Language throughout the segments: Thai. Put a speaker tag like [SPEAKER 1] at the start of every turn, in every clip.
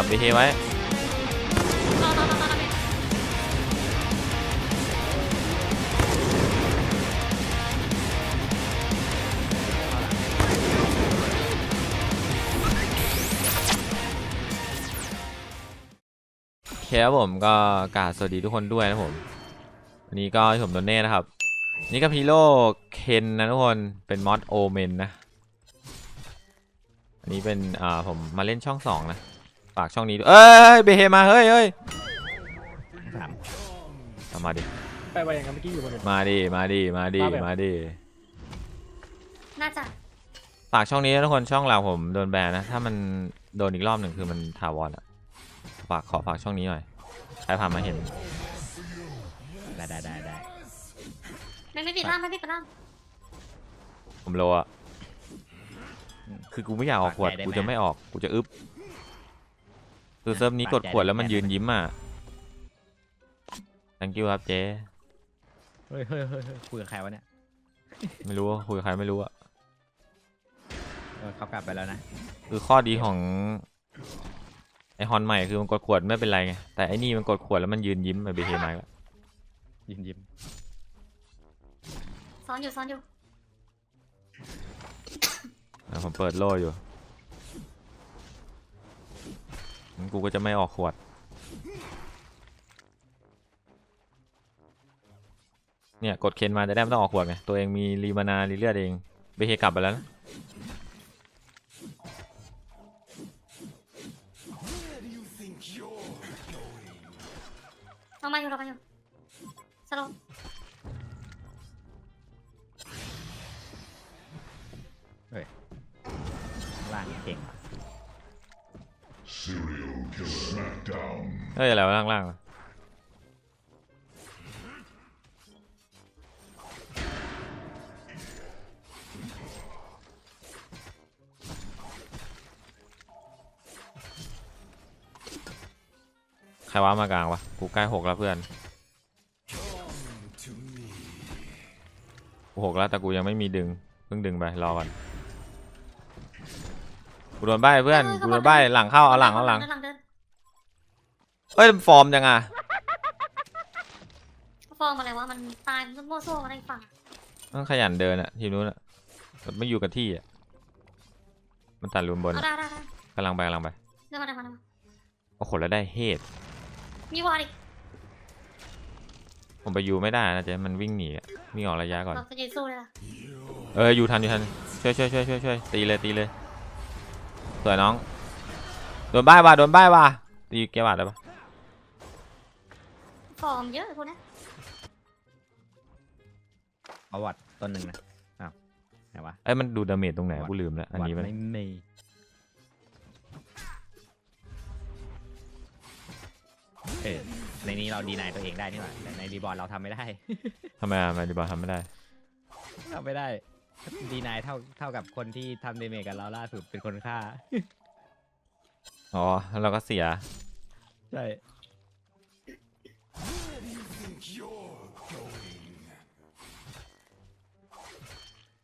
[SPEAKER 1] จับบีเฮไว้เคครับผมก็กราบสวัสดีทุกคนด้วยนะผมวันนี้ก็ผมโดนเน่นะครับ นี่ก็พีโร่เคนนะทุกคนเป็นมอดโอเมนนะ อันนี้เป็นอ่าผมมาเล่นช่องสองนะ ฝากช่องนี้ด้วยเอ้ยเบเฮมาเฮ้ยเฮ้ย
[SPEAKER 2] สาม
[SPEAKER 1] เอามาดิ
[SPEAKER 2] ไปไปอย่างนั้นเมื่อกี้อยู่บนเนี่ย
[SPEAKER 1] มาดิ มาดิ มาดิ
[SPEAKER 2] มาแบบ
[SPEAKER 1] มาดิ
[SPEAKER 3] น่าจะ
[SPEAKER 1] ฝากช่องนี้นะทุกคนช่องเราผมโดนแบนนะ ถ้ามันโดนอีกรอบหนึ่งคือมันถาวรอะฝากขอฝากช่องนี้หน่อย ใครผ่านมาเห็น
[SPEAKER 2] ได้ได้ได้ได้
[SPEAKER 3] ไม่ไม่ปิดล่างไม่ปิดล่าง
[SPEAKER 1] ผมโลอะคือกูไม่อยากออกขวด กูจะไม่ออก กูจะอึบ คือเซิร์ฟนี้กดขวดแล้วมันยืนยิ้มอะ thank you ครับเจ๊
[SPEAKER 2] เฮ้ยเฮ้ยเฮ้ยเฮ้ยคุยกับใครวะเนี่ย
[SPEAKER 1] ไม่รู้ว่าคุยกับใครไม่รู้อะ
[SPEAKER 2] เออเขากลับไปแล้วนะ
[SPEAKER 1] คือข้อดีของไอฮอนใหม่คือมันกดขวดไม่เป็นไรไง แต่ไอนี่มันกดขวดแล้วมันยืนยิ้มไปเบเฮมาแล้ว
[SPEAKER 2] ยิ้มยิ้ม
[SPEAKER 3] ซ้อนอยู่ซ้อนอยู่
[SPEAKER 1] อะผมเปิดโล่อยู่ งั้นกูก็จะไม่ออกขวด เนี่ย กดเคนมาจะได้ไม่ต้องออกขวดไง ตัวเองมีรีมานารีเลือดเองเบเฮกลับไปแล้วนะ
[SPEAKER 3] เรามาอยู่เรามาอยู่สโลว์
[SPEAKER 2] ล่างเก่ง
[SPEAKER 4] Serial killer smackdown.
[SPEAKER 1] เฮ้ยอะไรวะล่างๆวะใครว้ามากลางวะ กูใกล้หกแล้วเพื่อน กูหกแล้วแต่กูยังไม่มีดึง เพิ่งดึงไปรอก่อน กูโดนใบ้เพื่อน กูโดนใบ้หลังเข้าเอาหลังเอาหลัง
[SPEAKER 3] หลังเดิน
[SPEAKER 1] เฮ้ยมันฟอร์มจังอะ
[SPEAKER 3] ฟองอะไรวะมันตายมันโม่โซ่อะไรฝั่ง
[SPEAKER 1] ต้องขยันเดินอะทีมนู้นอะแบบไม่อยู่กับที่อะมันตัดรูนบน
[SPEAKER 3] เอา
[SPEAKER 1] อะ
[SPEAKER 3] ได้ได้ได้
[SPEAKER 1] กำลังไปกำลังไป
[SPEAKER 3] เดินมาเดินมาเดินมา
[SPEAKER 1] โอ้โหแล้วได้เฮด
[SPEAKER 3] มีวอร์ดอีก
[SPEAKER 1] ผมไปยูไม่ได้นะเจ๊มันวิ่งหนีอะวิ่งออกระยะก่อน
[SPEAKER 3] เราจะยืนสู้เลยล่ะ
[SPEAKER 1] เอออยู่ทันอยู่ทันช่วยช่วยช่วยช่วยช่วยตีเลยตีเลยสวยน้องโดนบ้ายว่ะโดนบ้ายว่ะตีแกบาดได้ปะ
[SPEAKER 3] ฟอร์มเยอะพวกนี้
[SPEAKER 2] เอาวัดต้นหนึ่งนะอ้าวไหนวะ
[SPEAKER 1] เอ้ยมันดูดาเมจตรงไหนกูลืมแล้วอันนี้
[SPEAKER 2] วั
[SPEAKER 1] มั
[SPEAKER 2] ด
[SPEAKER 1] น
[SPEAKER 2] ไม่มีเออในนี้เราดีนายตัวเองได้นี่หว่าแต่ในรีบอร์ดเราทำไม่ได้
[SPEAKER 1] ทำไมอะทำไมดีบอลทำไม่ได้
[SPEAKER 2] ทำไม่ได้ดีนายเท่าเท่ากับคนที่ทำเดเมจกับเราล่าสุดเป็นคนฆ่า
[SPEAKER 1] อ๋อแล้วเราก็เสีย
[SPEAKER 2] ใช่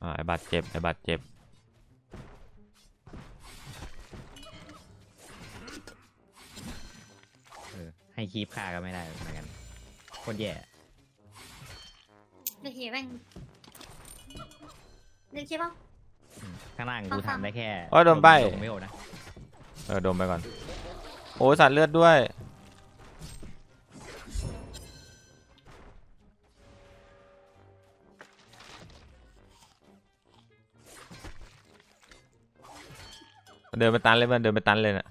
[SPEAKER 1] อ่าไอ้บาดเจ็บไอ้บาดเจ็บ
[SPEAKER 2] เออให้คีบฆ่าก็ไม่ได้เหมือนกันโคตรแย่
[SPEAKER 3] เดี๋ยวเหี้ยแม่งเดี๋ยวคิดว่า
[SPEAKER 2] อืมข้างล่าง
[SPEAKER 3] ต้
[SPEAKER 2] กู
[SPEAKER 3] องทำ
[SPEAKER 2] ทำได้แค่
[SPEAKER 1] โอ้ยโดนใบ้
[SPEAKER 2] ลงไม่โอนะ
[SPEAKER 1] เออดมไปก่อน โอ้ยสัตว์เลือดด้วย เดินไปตันเลยมันเดินไปตันเลยน่ะ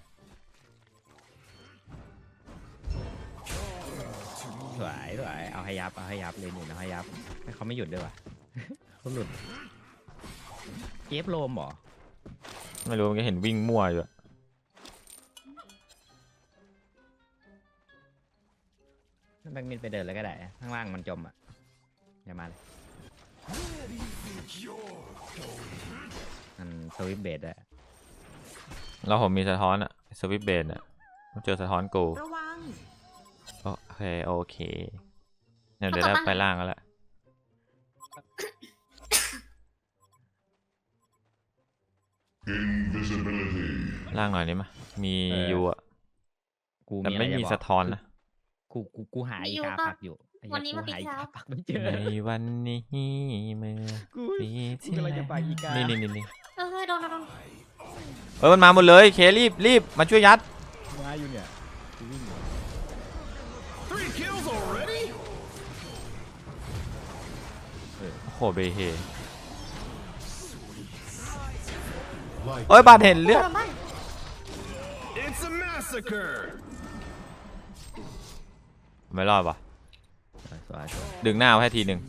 [SPEAKER 2] สวยสวยเอาให้ยับเอาให้ยับเลยหนุนเอาให้ยับให้เขาไม่หยุดด้วยวะเขาหลุดเก็บโลมเหรอ
[SPEAKER 1] ไม่รู้มันก็เห็นวิ่งมั่วอยู่อะ
[SPEAKER 2] แบงค์มินไปเดินเลยก็ได้ข้างล่างมันจมอะอย่ามาเลยมันสวิปเบดอะ
[SPEAKER 1] แล้วผมมีสะท้อนอะสวิปเบนอะต้องเจอสะท้อนกู
[SPEAKER 5] ระวัง
[SPEAKER 1] โอเคโอเคเนี่ยเดี๋ยวเราไปล่างกันละ
[SPEAKER 4] Invisibility.
[SPEAKER 1] ล่างหน่อยนี่มะมียูอะ
[SPEAKER 2] กู
[SPEAKER 1] แต่
[SPEAKER 2] มี
[SPEAKER 1] ไม่
[SPEAKER 2] อะไร
[SPEAKER 1] มี
[SPEAKER 2] จะบอก
[SPEAKER 1] สะท้อนนะ
[SPEAKER 2] กูกูกูหา
[SPEAKER 3] มี
[SPEAKER 2] อี
[SPEAKER 3] อยู่
[SPEAKER 2] กา
[SPEAKER 3] ปะ
[SPEAKER 2] ปักอยู่ไอ้เหี้ย
[SPEAKER 3] วันนี้
[SPEAKER 2] กู
[SPEAKER 3] มาปิด
[SPEAKER 2] หาอี
[SPEAKER 3] เช้า
[SPEAKER 2] กาปักไม่เจอ
[SPEAKER 1] ในวันนี้เมื่อ
[SPEAKER 2] กู
[SPEAKER 1] ปี
[SPEAKER 2] กูกำลังจะไปอีกา
[SPEAKER 1] นี่นี่นี่นี่
[SPEAKER 3] เออเฮ้ยโดนโดน โดน
[SPEAKER 1] เออมันมาหมดเลยเครีบรีบมาช่วยยัด
[SPEAKER 2] มาอยู่เนี่ยกูวิ่งอยู่
[SPEAKER 4] Three kills already?
[SPEAKER 1] โอ้โหเบเฮเอ้ยบาดเห็นเลือด
[SPEAKER 3] โดนบ้าน
[SPEAKER 4] It's a massacre!
[SPEAKER 1] ไม่รอดปะ
[SPEAKER 2] สวยสวยสวย
[SPEAKER 1] ดึงหน้าเอาให้ทีหนึ่ง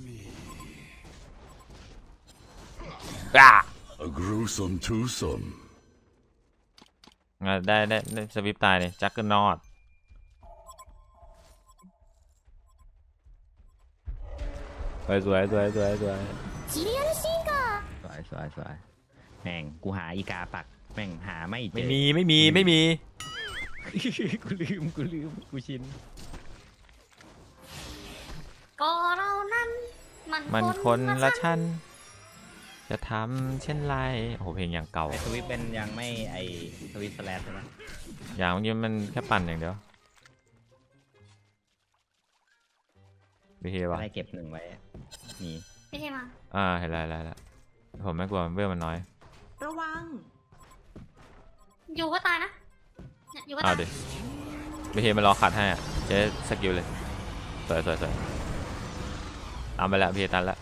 [SPEAKER 1] อะ
[SPEAKER 4] A gruesome twosome.
[SPEAKER 1] อะได้ได้ได้สวิปตายเลยจักเกอร์นอดสวยสวยสวยสวยสวย
[SPEAKER 3] จีเรียนซิงกา
[SPEAKER 2] สวยสวยสวยแม่งกูหาอีกาปัก แม่งหาไม่เจอ
[SPEAKER 1] ไม่มีไม่มีไม่มี
[SPEAKER 2] กูลืมกูลืมกูชิน
[SPEAKER 3] ก็เรานั้น มัน
[SPEAKER 1] มันคนละ
[SPEAKER 3] ชั้น
[SPEAKER 1] ชั้น จะทำเช่นไรโอ้โหเพลงอย่างเก่า
[SPEAKER 2] ไอสวิตเป็นยังไม่ไอสวิตสแลชใช่ไหม
[SPEAKER 1] อย่างเมื่อกี้มันแค่ปั่นอย่างเดียวไปเฮวะ
[SPEAKER 2] อะไรเก็บหนึ่งไว้นี่
[SPEAKER 3] ไม่ใช่มา
[SPEAKER 1] อ่าเห็นแล้วเห็นแล้วเห็นแล้วผมไม่กลัวมันเวลมันน้อย
[SPEAKER 5] ระวัง
[SPEAKER 3] อยู่ก็ตายนะเนี่ยอยู่ก็
[SPEAKER 1] เอา
[SPEAKER 3] ตาย
[SPEAKER 1] ดิไปเฮมันรอขัดให้อะเจ๊สกิลเลยสวยสวยสวยตามไปแล้วพี่เฮตันแล้ว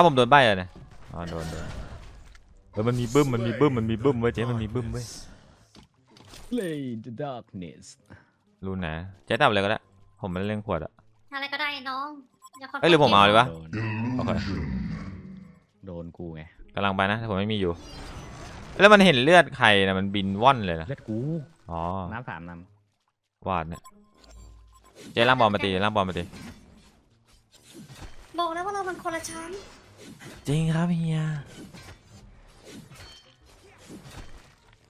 [SPEAKER 1] อ้าวผมโดนใบเลยเนี่ยอ๋อโดนโดนเออมันมีบึ้มมันมีบึ้มมันมีบึ้มเว้ยเจ๊มันมีบึ้มเว้ย
[SPEAKER 2] Play the darkness
[SPEAKER 1] รู้นะเจ๊ตับอะไรก็ได้ ผมมันเล่นขวดอะ
[SPEAKER 3] อะไรก็ได้น้องอย่าคอน
[SPEAKER 1] เอ้ยหรือผมเอาเลยวะ
[SPEAKER 2] โดน
[SPEAKER 1] โอเค
[SPEAKER 2] โดนกูไง
[SPEAKER 1] กำลังไปนะแต่ผมไม่มีอยู่ แล้วมันเห็นเลือดใครนะมันบินว่อนเลยนะ
[SPEAKER 2] เลือดกู
[SPEAKER 1] อ๋อ
[SPEAKER 2] น้ำสามน้
[SPEAKER 1] วาดเนี่ยเจ๊ล่างบอลมาตีล่างบอลมาตี
[SPEAKER 3] บอกแล้วว่าเรามันคนละชั้น
[SPEAKER 1] จริงครับเฮีย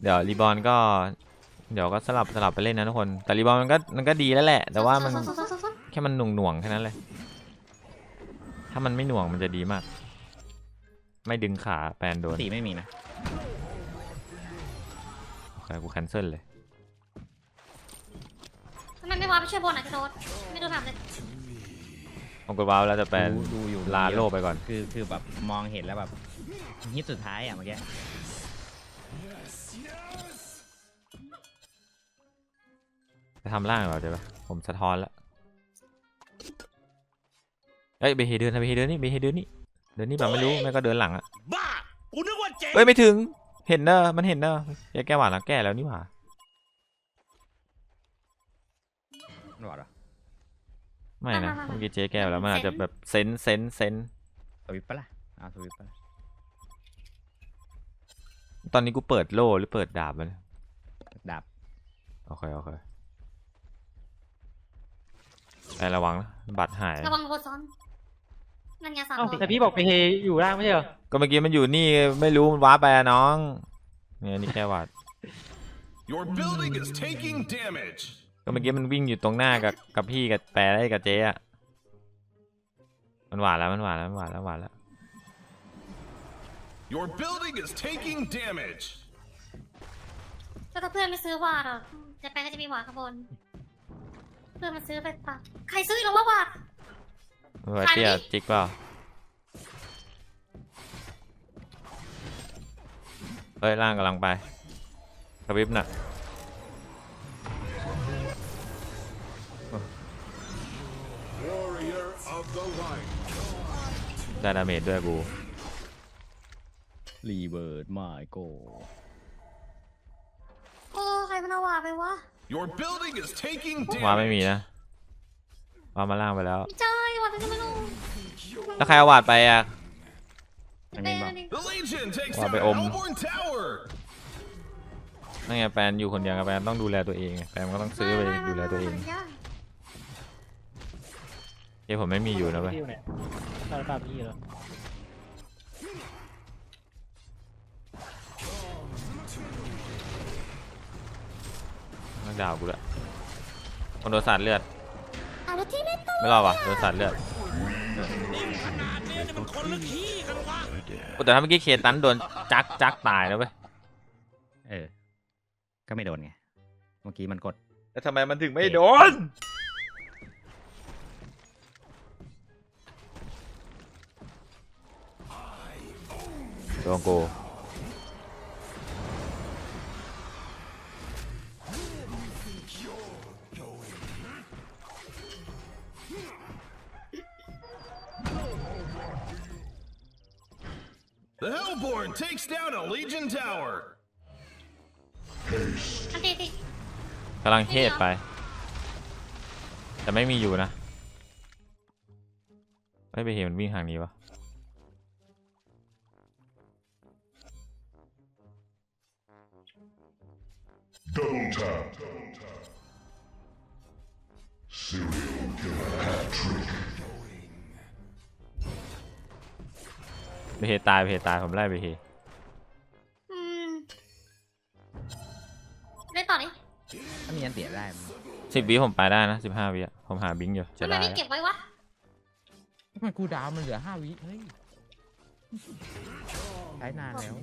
[SPEAKER 1] เดี๋ยวรีบอลก็ เดี๋ยวก็สลับสลับไปเล่นนะทุกคน แต่รีบอลมันก็มันก็ดีแล้วแหละ แต่ว่ามัน
[SPEAKER 3] ซ้ซ้ซ้ซ้ซ้
[SPEAKER 1] แค่มันหน่วงหน่วงๆแค่นั้นเลย ถ้ามันไม่หน่วงมันจะดีมาก ไม่ดึงขาแปนโดนำ
[SPEAKER 2] สีไม่มีนะ
[SPEAKER 1] โอเคกูแคนเซิลเลย
[SPEAKER 3] ทำไมไม่วาไปช่วยบนอะจะโดนไม่โดนแบบเลย
[SPEAKER 1] ผมกดว้าวแล้วจะแปน
[SPEAKER 2] ดูดูอยู่
[SPEAKER 1] ลาโลไปก่อน
[SPEAKER 2] คือคือแบบมองเห็นแล้วแบบฮิตสุดท้ายอะเมื่อกี้
[SPEAKER 1] จะทำล่างเหรอเดี๋ยวปะผมสะท้อนแล้วเอ้ยเบเฮเดินนะเบเฮเดินนี่เบเฮเดินนี่เดินนี่แบบไม่รู้ไม่ก็เดินหลังอะ
[SPEAKER 4] บ้ากูนึกว่าเจ๊
[SPEAKER 1] เอ้ยไม่ถึงเห็นเนอะมันเห็นเนอะแกแก้หวานแล้วแก้แล้วนี่หว่า
[SPEAKER 2] มันบอกเหรอ
[SPEAKER 1] ไม่นะเมื่อกี้เจ๊แก้แล้วมันอาจจะแบบเซนเซนเซน
[SPEAKER 2] สวิปปะล่ะเอาสวิปปะล่ะ
[SPEAKER 1] ตอนนี้กูเปิดโล่หรือเปิดดาบมันย
[SPEAKER 2] ดาบ
[SPEAKER 1] โอเคโอเคไประวังนะบัตรหาย
[SPEAKER 3] ระวังโบซ้อนนั่นไงสาม
[SPEAKER 6] เอ้า
[SPEAKER 3] โดน
[SPEAKER 6] แต่พี่บอกไปเฮอยู่ล่างไม่ใช่เหรอ
[SPEAKER 1] ก็เมื่อกี้มันอยู่นี่ไม่รู้มันว้าร์ปไปอะน้อง เนี่ยนี่แค่หวาด
[SPEAKER 4] Your building is taking damage.
[SPEAKER 1] ก็เมื่อกี้มันวิ่งอยู่ตรงหน้ากับกับพี่กับแปรได้กับเจ๊อะมันหวานแล้วมันหวานแล้วมันหวานแล้วหวานแล้ว
[SPEAKER 4] Your building is taking damage.
[SPEAKER 3] ก็ถ้าเพื่อนไม่ซื้อวาดอะจะไปก็จะมีวาดข้างบน เพื่อนมันซื้อไปปะใครซื้ออีกแล้วว่าวาด
[SPEAKER 1] เฮ้ยเตี้ยจิกเปล่าเฮ้ยล่างกำลังไปกระพริบหน่ะ ได้ดาเมจด้วยกู
[SPEAKER 2] รีเบิร์ดมาโก
[SPEAKER 3] โอ้ใครมันเอาวาดไปวะ
[SPEAKER 4] Your building is taking
[SPEAKER 1] ว้าไม่มี
[SPEAKER 4] damage.
[SPEAKER 1] นะว้ามาล่างไปแล้ว
[SPEAKER 3] ไม่ใช่วาดไปก็ไม่รู้
[SPEAKER 1] แล้วใครเอาหวาดไปอะ
[SPEAKER 2] อันนี้บอก
[SPEAKER 4] The Legion takes
[SPEAKER 1] Wow,
[SPEAKER 4] down
[SPEAKER 1] may
[SPEAKER 4] an
[SPEAKER 1] om.
[SPEAKER 4] Hellborn Tower.
[SPEAKER 1] นั่นไงแปนอยู่คนเดียวกับแปนต้องดูแลตัวเองไงแปนก็ต้องซื้อไปดูแลตัวเองเฮ้ ยผมไม่มีอยู่นะเว้ย
[SPEAKER 6] พี่อยู่ไหนเราตามพี่เหรอ
[SPEAKER 1] ต้องดาวกูละคนโดนสาดเลือด
[SPEAKER 3] เอาแล้วที่เล่น
[SPEAKER 1] ไม่รอดว่ะโดนสาดเลือดโอ้แต่ถ้าเมื่อกี้เคตันโดนจักจักตายแล้วเว้ย
[SPEAKER 2] เออ ก็ไม่โดนไง เมื่อกี้มันกด
[SPEAKER 1] แล้วทำไมมันถึงไม่โดน โดนกู
[SPEAKER 4] The Hellborn takes down a Legion tower.
[SPEAKER 3] อันตีตี
[SPEAKER 1] กำลังเทศไป แต่ไม่มีอยู่นะ ไม่ไปเห็นมันวิ่งทางนี้วะ
[SPEAKER 5] Double tap. Serial killer hat trick.
[SPEAKER 1] ไปเฮตายไปเฮตายผมไล่ไปเฮ
[SPEAKER 3] อืมเล่นต่อดิ
[SPEAKER 2] ถ้ามีอันเตียได้มัน
[SPEAKER 1] สิบวิผมไปได้นะสิบห้าวิอะผมหาบิงอยู่จะ
[SPEAKER 3] ทำไม
[SPEAKER 1] ได้
[SPEAKER 3] ไม่เก็บไว้วะ
[SPEAKER 2] ทำไมกูดาวมันเหลือห้าวิเฮ้ยใช้นานแล้ว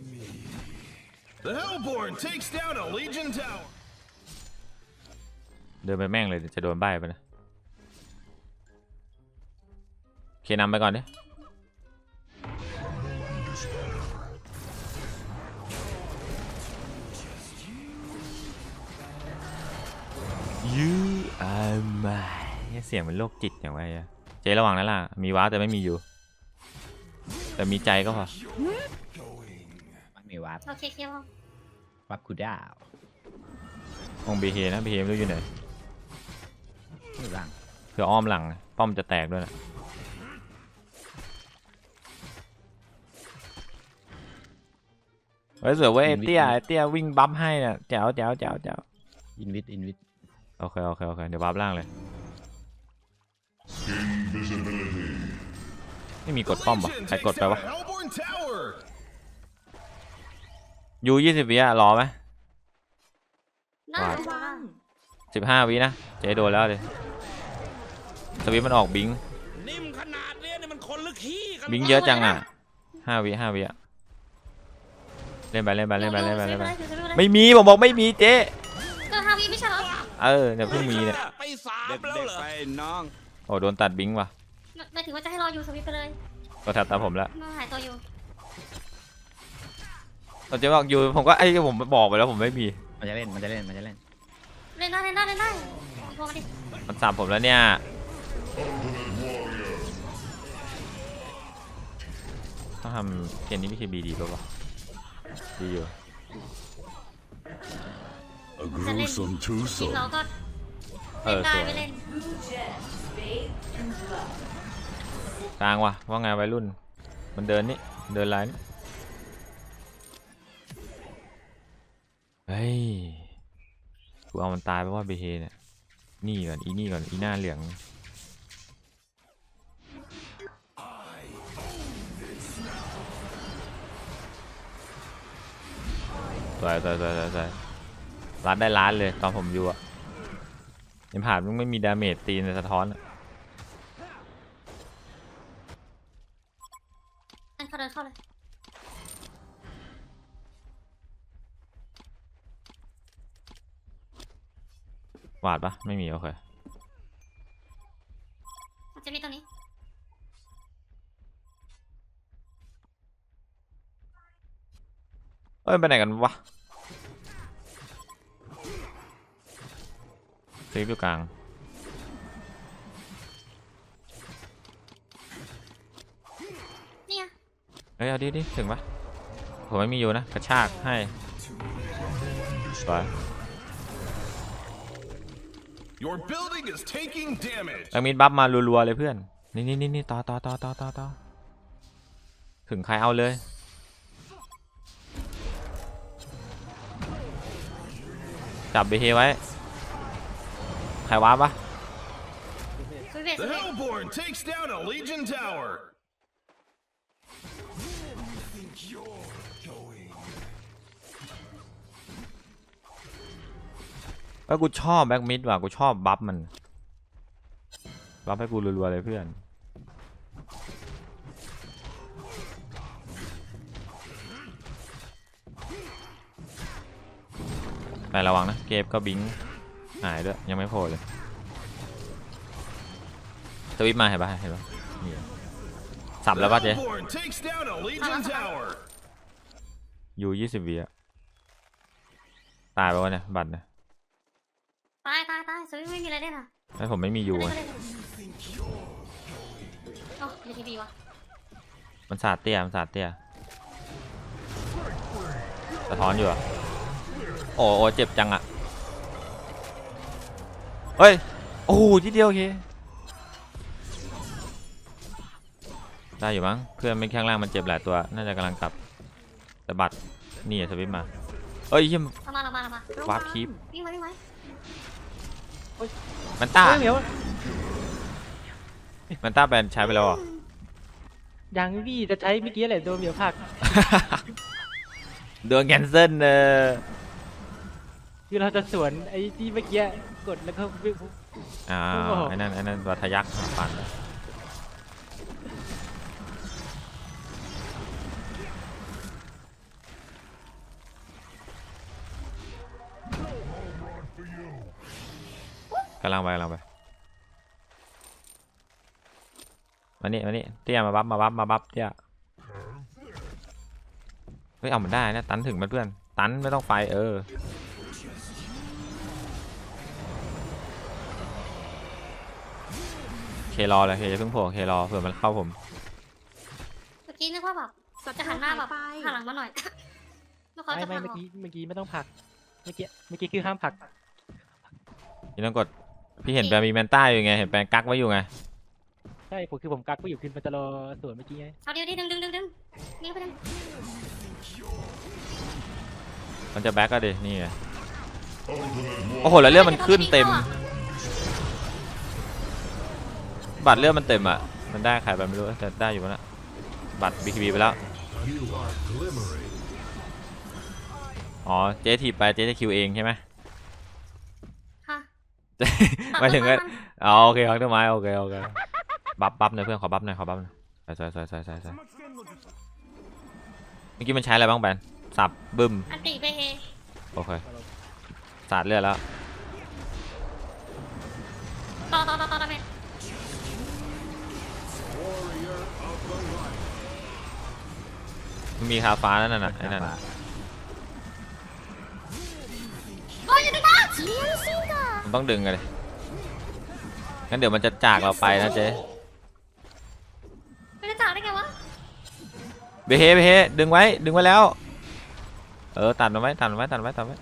[SPEAKER 4] The Hellborn takes down a Legion tower.
[SPEAKER 1] เดินไปแม่งเลยเดี๋ยวจะโดนใบไปนะโอเคนำไปก่อนดิ You are mine เสียงเป็นโรคจิตอย่างไรอะเจ๊ระวังนะล่ะ มีว้าร์ปแต่ไม่มีอยู่ แต่มีใจก็พอ
[SPEAKER 2] มันมีวับ
[SPEAKER 3] โอเคเคลียร์พอ
[SPEAKER 2] วับกูดาว
[SPEAKER 1] องบีเฮนะบีเฮไม่รู้อยู่ไหน
[SPEAKER 2] อยู่ล่าง
[SPEAKER 1] เผื่ออ้อมหลังป้อมจะแตกด้วยนะเฮ้ยสวยเว้ยไอ้เตี้ยไอ้เตี้ยวิ่งบัฟให้น่ะแจ๋วแจ๋วแจ๋วแจ๋ว
[SPEAKER 2] อินวิทอินวิท
[SPEAKER 1] โอเคโอเคโอเคเดี๋ยวบัฟล่างเลย
[SPEAKER 5] Invisibility.
[SPEAKER 1] ไม่มีก
[SPEAKER 4] The
[SPEAKER 1] ดป้อมปะ
[SPEAKER 4] Legion
[SPEAKER 1] ใคร
[SPEAKER 4] takes
[SPEAKER 1] กดไป
[SPEAKER 4] down
[SPEAKER 1] วะ
[SPEAKER 4] a Hellborn tower.
[SPEAKER 1] ยูยี่สิบวิอะรอไหม
[SPEAKER 3] น่า
[SPEAKER 1] ว่า
[SPEAKER 3] จะวาง
[SPEAKER 1] สิบห้าวินะเจ๊โดนแล้วเลยสวิตช์มันออกบิง
[SPEAKER 7] นิ่มขนาดเนี้ยนี่มันคนลึกขี้กัน
[SPEAKER 1] บิงเยอะจังอะห้าวิห้าวิอะเล่นไปเล่นไปเล่นไปเล่นไปเล่นไป
[SPEAKER 3] อยู่อยู่อยู่อยู่
[SPEAKER 1] ไม่มีผมบอกไม่มีเจ๊
[SPEAKER 3] เกินห้าวิไม่ใช่เหรอ
[SPEAKER 1] เออเนี่ยเพิ่งมีเนี่ย
[SPEAKER 7] ไปสามแล้วเหรอ
[SPEAKER 1] โอ้โดนตัดบิงว่ะ
[SPEAKER 3] ไม่ไม่ถือว่าจะให้รออยู่สวิตช์ไปเลย
[SPEAKER 1] ก็ทับตามผมแล้ว
[SPEAKER 3] มันหายตัวอยู่
[SPEAKER 1] ตอนเจ๊บอกอยู่ผมก็ไอ้ผมบอกไปแล้วผมไม่มี
[SPEAKER 2] มันจะเล่น มันจะเล่น มันจะเล่น
[SPEAKER 3] เล่นได้เล่นได้เล่นได้โทรมาดิ
[SPEAKER 1] มันสับผมแล้วเนี่ยต้องทำเกมนี้ไม่ใช่บีดีป่ะวะดีอยู่
[SPEAKER 5] A
[SPEAKER 3] จะเล่น
[SPEAKER 5] gruesome
[SPEAKER 3] ทีม
[SPEAKER 5] twosome.
[SPEAKER 3] เราก็
[SPEAKER 1] เอ
[SPEAKER 3] เล่
[SPEAKER 1] อน
[SPEAKER 3] ได้
[SPEAKER 1] สวย
[SPEAKER 3] ไม่เล่น
[SPEAKER 1] กลางว่ะว่าไงวัยรุ่น มันเดินนี่เดินไลน์นี่ เฮ้ย กูเอามันตายไปว่าเบเฮเนี่ย นี่ก่อน อีนี่ก่อน อีหน้าเหลืองสวยสวยสวยสวยสวยรัดได้ล้านเลยตอนผมอยู่อะยังผ่านมันไม่มีดาเมจตีในสะท้อนอะ
[SPEAKER 3] อันเขาเดินเข้าเลย
[SPEAKER 1] วาดปะไม่มีโอเค
[SPEAKER 3] มันจะมีตรงนี้
[SPEAKER 1] เอ้ยไปไหนกันวะเซฟอยู่กลาง
[SPEAKER 3] เนี่ย
[SPEAKER 1] เฮ้ยเอาดิดิถึงปะผมไม่มีอยู่นะ กระชากให้สวย
[SPEAKER 4] Your building is taking damage.
[SPEAKER 1] แล้วมีบัฟมารัวๆเลยเพื่อน นี่นี่นี่นี่ต่อต่อต่อต่อต่อต่อถึงใครเอาเลย จับเบเฮไว้ ใครว้าปะ
[SPEAKER 3] สวิตช์ส
[SPEAKER 4] The
[SPEAKER 3] วิตช์
[SPEAKER 4] Hellborn takes down a Legion tower.
[SPEAKER 1] เอ้ยกูชอบแบ็กมิดว่ะกูชอบบัฟมัน บัฟให้กูรัวๆเลยเพื่อน ไประวังนะ เกฟก็บิง
[SPEAKER 3] ส
[SPEAKER 1] หายด้วย ยังไม่โผล่เลยสวิปมาเห็นปะเห็นปะนี่สับ
[SPEAKER 4] The
[SPEAKER 1] แล้วป่ะเจ๊
[SPEAKER 4] Hellborn takes down a Legion tower.
[SPEAKER 1] ยูยี่สิบวิอะตายไปวะเนี่ย บัตรเนี่ย
[SPEAKER 3] ตายตายตาย สวิตไม่มีอะไรเล่นอะ
[SPEAKER 1] ไอ้ผมไม่มียู
[SPEAKER 3] ไม่
[SPEAKER 1] อะ
[SPEAKER 3] ได้เล่นเอ้ามีทีวีวะ
[SPEAKER 1] มันสาดเตี้ยมันสาดเตี้ยสะท้อนอยู่อะโอ้โอ้เจ็บจังอะเฮ้ย โอ้โหทีเดียวโอเค ได้อยู่มั้ง เพื่อนไม่ข้างล่างมันเจ็บหลายตัว น่าจะกำลังกลับแต่บัตรนี่อะสวิปมา เอ้ยเหี้ย
[SPEAKER 3] เอามาเอามาเอามาวา
[SPEAKER 1] ร์ปคีป
[SPEAKER 3] วิ่งมาวิ่งมา
[SPEAKER 1] มันต้า
[SPEAKER 6] เฮ้ยเหมียว
[SPEAKER 1] มันต้าแบนใช้ไปแล้วเหรอ
[SPEAKER 6] ยังพี่จะใช้เมื่อกี้แหละโดนเหมียวผลัก
[SPEAKER 1] โดนแคนเซิลเนอะ
[SPEAKER 6] คือเราจะสวนไอ้ที่เมื่อกี้กดแล้วก็วิ่ง
[SPEAKER 1] อ่า
[SPEAKER 6] โอ้โห
[SPEAKER 1] ไอ้นั่นไอ้นั่นวัทยักษ์ปั่นำลังไปกำลังไปมานี่มานี่เตี้ยมาบัฟมาบัฟมาบัฟเตี้ยเฮ้ยเอามันได้นะตันถึงมันเพื่อนตันไม่ต้องไฟเออเครอเลยเคจะเพิ่งโผล่เครอเผื่อมันเข้าผม
[SPEAKER 3] เมื่อกี้นึกว่าแบบจะหันหน้าแบบหันหลังมาหน่อยแล้วเขา
[SPEAKER 6] ไม่
[SPEAKER 3] จะ
[SPEAKER 6] ไม่
[SPEAKER 3] พัง
[SPEAKER 6] เมื่อ
[SPEAKER 3] ออก
[SPEAKER 6] กี้เมื่อกี้ไม่ต้องผลัก เมื่อกี้เมื่อกี้คือห้ามผลัก
[SPEAKER 1] นี่ต้องกด พี่เห็นแปลมีแมนต้าอยู่ไง เห็นแปลกักไว้อยู่ไง
[SPEAKER 6] ใช่ผมคือผมกักไว้อยู่คือมันจะรอสวนเมื่อกี้ไง
[SPEAKER 3] เอาเดียวดิดึงดึงดึงดึงนี่ไปดึง
[SPEAKER 1] มันจะแบ็กก็ดิ นี่ไง
[SPEAKER 5] Ultimate
[SPEAKER 1] โอ้โห แล้วเลือดมันขึ้นเต็ม บัตรเลือดมันเต็มอะ มันได้ใครไปไม่รู้แต่ได้อยู่ปะนะบัตร BKB ไปแล้ว
[SPEAKER 5] You are glimmering.
[SPEAKER 1] อ๋อ เจ๊ถีบไป เจ๊จะคิวเองใช่ไหม
[SPEAKER 3] ค่ะ
[SPEAKER 1] หมายถึงว่าอ๋อโอเคครับต้นไม้โอเคโอเคบัฟบัฟหน่อยเพื่อนขอบัฟหน่อยขอบัฟหน่อยใส่ใส่ใส่ใส่ใส่ใส่เมื่อกี้มันใช้อะไรบ้างแบนสับบึ้ม
[SPEAKER 3] อันตีไปเฮ
[SPEAKER 1] โอเคสาดเลือดแล้ว
[SPEAKER 3] ต่อต่อต่อต่อต่อไป
[SPEAKER 1] มันมีคาฟ้านั่นน่ะไอ้นั่นน่ะ
[SPEAKER 3] โอ้ยอย่าดึงนะ
[SPEAKER 1] มันต้องดึงกันเลยงั้นเดี๋ยวมันจะจากเราไปนะเจ๊
[SPEAKER 3] ไม่ได้จ่ายได้ไงวะ
[SPEAKER 1] เบเฮเบเฮดึงไว้ดึงไว้แล้ว เออตัดมันไว้ตัดมันไว้ตัดมันไว้ตัดมันไว้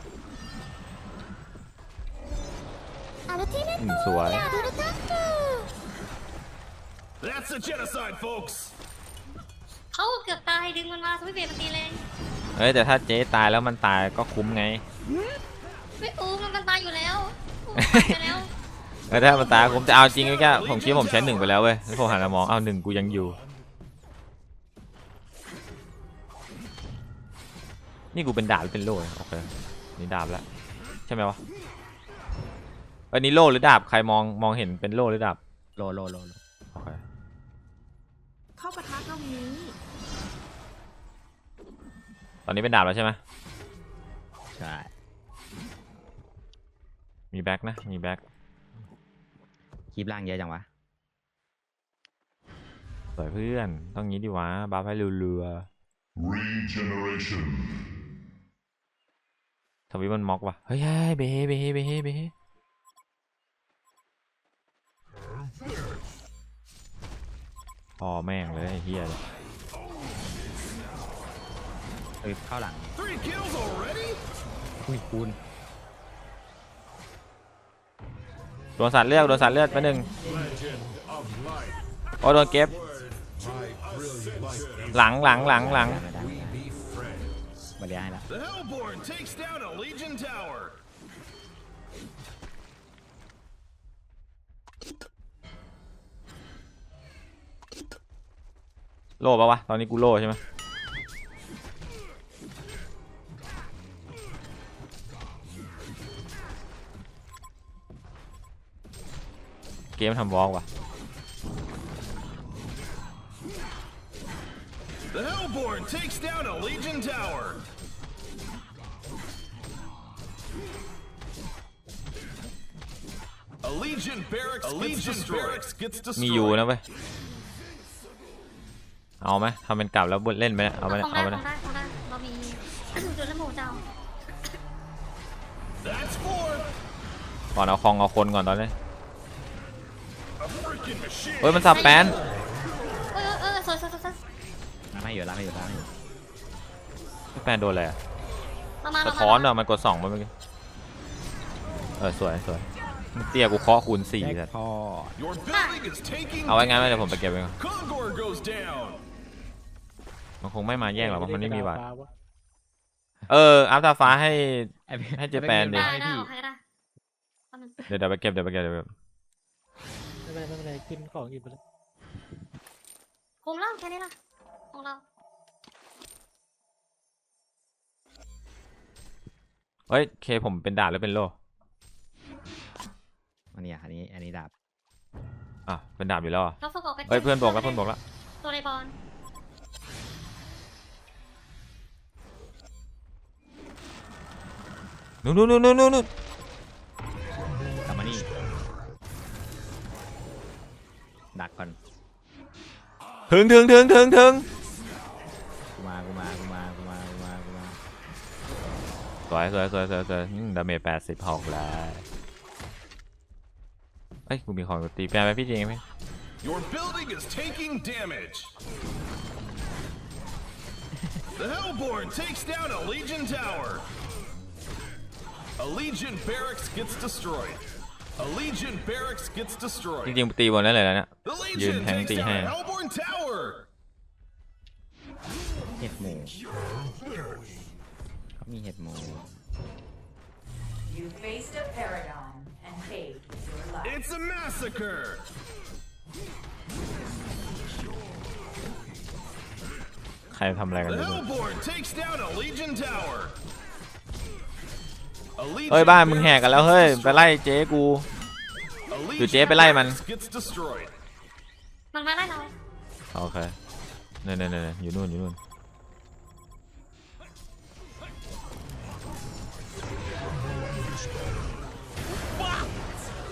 [SPEAKER 1] อืมสวย
[SPEAKER 4] That's a genocide, folks.
[SPEAKER 3] เขาเกือบตายดึงมันมาสวิตช์เบรกมันตีแรง
[SPEAKER 1] เฮ้ยแต่ถ้าเจ๊ตายแล้วมันตายก็คุ้มไง
[SPEAKER 3] ไม่อู้มันมันตายอยู่แล้วอู้มันตาย ไปแล้ว
[SPEAKER 1] เออถ้ามันตายผมจะเอาจริงไหมแกผมคิดว่าผมใช้หนึ่งไปแล้วเว้ยแล้วผมหันมามองเอาหนึ่งกูยังอยู่ นี่กูเป็นดาบหรือเป็นโล่เนี่ยโอเคนี่ดาบแล้วใช่ไหมวะเอันนี้โล่หรือดาบใครมองมองเห็นเป็นโล่หรือดาบ
[SPEAKER 2] โลโลโลโล
[SPEAKER 1] โอเค
[SPEAKER 8] เข้าประทัดตรงนี้
[SPEAKER 1] ตอนนี้เป็นดาบแล้วใช่ไหม
[SPEAKER 2] ใช่
[SPEAKER 1] มีแบ็กนะ มีแบ็ก
[SPEAKER 2] คีบล่างเยอะจังวะ
[SPEAKER 1] สวยเพื่อน ต้องงี้ดิวะบัฟให้เรือ
[SPEAKER 5] Regeneration.
[SPEAKER 1] ๆทวิตมันม็อกว่ะเฮ้ยเฮ้ยเบเฮเบเฮเบเฮเบเฮพอแม่งเลยไอ้เฮียเลย
[SPEAKER 2] เอ้ยเข้าหลัง
[SPEAKER 4] Three kills already?
[SPEAKER 2] อุ้ยคูณ
[SPEAKER 1] โดนสัตว์เลือดโดนสัตว์เลือดไปหนึ่งโอ้โดนเก็บ หลังหลังหลังหลัง
[SPEAKER 2] ไม่ได้มาเรียให้แล้ว
[SPEAKER 4] The Hellborn takes down a Legion tower.
[SPEAKER 1] โล่ปะวะ ตอนนี้กูโล่ใช่ไหม เกมทำวอล์กว่ะ
[SPEAKER 4] The Hellborn takes down a Legion tower. A Legion barracks. A Legion barracks gets
[SPEAKER 1] มีอยู่
[SPEAKER 4] destroyed.
[SPEAKER 1] นะเว้ย เอาไหมทำเป็นกลับแล้วเล่นไปเนี่ยเอาไปเนี่ย
[SPEAKER 3] คง
[SPEAKER 1] เอา
[SPEAKER 3] ได้
[SPEAKER 1] ไป
[SPEAKER 3] ค
[SPEAKER 1] เนี่ย
[SPEAKER 3] งได้คงได้เรามี จุดละหมูเจ้า
[SPEAKER 4] That's four.
[SPEAKER 1] ก่อนเอาคองเอาคนก่อนตอนนี้
[SPEAKER 4] A freaking machine.
[SPEAKER 1] เฮ้ยมันสับแปน
[SPEAKER 3] เออเออสวยสวยสวยสวย
[SPEAKER 2] ล้างให้อยู่ล้างให้อยู่ล้างให้อยู่
[SPEAKER 1] แปนโดนอะไรอะ
[SPEAKER 3] มามา
[SPEAKER 1] สะ
[SPEAKER 3] มา
[SPEAKER 1] ท้อน
[SPEAKER 3] มา
[SPEAKER 1] อะมันกดสองไปเมื่อกี้เออสวยสวยเตี้ยกูเคาะคูณสี่
[SPEAKER 2] แจ็
[SPEAKER 1] แต่
[SPEAKER 2] คพอต
[SPEAKER 4] Your building is taking
[SPEAKER 1] เอาไว้งั้นไว้เดี๋ยวผมไปเก็บเอง
[SPEAKER 4] Kongor goes down.
[SPEAKER 1] มันคงไม่มาแย่งหรอกเพราะมันไม่มีบาท
[SPEAKER 6] ฟ้าวะ
[SPEAKER 1] เอออัพตาฟ้าให้
[SPEAKER 2] ไอ้
[SPEAKER 1] ให้เจแปนดิ
[SPEAKER 3] ได้
[SPEAKER 2] ให้
[SPEAKER 3] ได้
[SPEAKER 2] พี่
[SPEAKER 3] โอเคได้แป๊บนึง
[SPEAKER 1] เดี๋ยวเดี๋ยวไปเก็บเดี๋ยวไปเก็บเดี๋ยวไปเก็บ
[SPEAKER 6] ไม่ เป็นไรไม่เป็นไรขึ้นของอยู่ไปแล้ว
[SPEAKER 3] คุมแล้วแค่นี้ละของเรา
[SPEAKER 1] เฮ้ยเคผมเป็นดาบหรือเป็นโล่
[SPEAKER 2] อันนี้อะอันนี้อันนี้ดาบ
[SPEAKER 1] อะเป็นดาบอยู่แล้วเหรอ
[SPEAKER 3] เราฝึกออกไป
[SPEAKER 1] เฮ้ยเพื่อนบอกแล้วเพื่อนบอกแล้ว
[SPEAKER 3] ตัวในบอล
[SPEAKER 1] นู่นนู่นนู่นนู่น
[SPEAKER 2] กก่อน
[SPEAKER 1] ถึงถึงถึงถึงถึง
[SPEAKER 2] กูมากูมากูมากูมากูมากูมา
[SPEAKER 1] สวยสวยสวยสวยสวยอืมดาเมจแปดสิบหกแล้วเอ้ยกูมีของตีแปลไปพี่จริงไหม
[SPEAKER 4] Your building is taking damage. the Hellborn takes down a Legion tower. A Legion barracks gets destroyed. A Legion barracks gets
[SPEAKER 1] จ
[SPEAKER 4] destroyed.
[SPEAKER 1] ริงๆตีบนได้เลยแล้วเนี่ย
[SPEAKER 4] The
[SPEAKER 1] ยืน
[SPEAKER 4] Legion
[SPEAKER 1] แทง
[SPEAKER 4] takes
[SPEAKER 1] ตี
[SPEAKER 4] down
[SPEAKER 1] ให้
[SPEAKER 4] a Hellborn tower.
[SPEAKER 2] เห็ดหมูเขามีเห็ดหมู
[SPEAKER 9] You faced a paragon and paid with your life.
[SPEAKER 4] It's a massacre.
[SPEAKER 1] ใครทำอะไรกันอ
[SPEAKER 4] The
[SPEAKER 1] ยู่ เฮ้ยบ้านมึงแหกกันแล้วเฮ้ยไปไล่เจ๊กู
[SPEAKER 4] A
[SPEAKER 1] หรือ
[SPEAKER 4] Legion
[SPEAKER 1] เจ๊ไปไล่มัน
[SPEAKER 4] barracks gets destroyed.
[SPEAKER 3] มันมาไล่เรา
[SPEAKER 1] โอเคเนี่ยเนี่ยเนี่ยอยู่นู่นอยู่นู่น
[SPEAKER 7] บ้า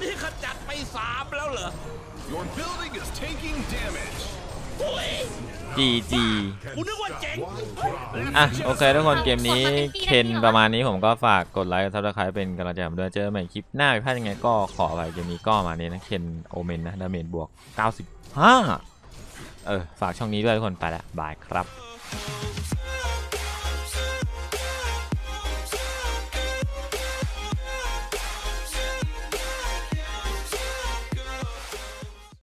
[SPEAKER 7] นี่ขจัดไปสามแล้วเหรอ
[SPEAKER 4] Your building is taking damage.
[SPEAKER 7] โอ้ย
[SPEAKER 1] จีจี
[SPEAKER 7] กูนึกว่าเจ๋ง
[SPEAKER 1] อะโอเคทุกคนเกมนี้เคนประมาณนี้ผมก็ฝากกดไลค์กดซับสไครป์เป็นกำลังใจให้ผมด้วยเจอกันใหม่คลิปหน้าผิดพลาดยังไงก็ขออภัยเกมนี้ก็ประมาณนี้นะเคนโอเมนนะดาเมจบวก 95 เออ ฝากช่องนี้ด้วยทุกคนไปละบายครับ
[SPEAKER 7] เออ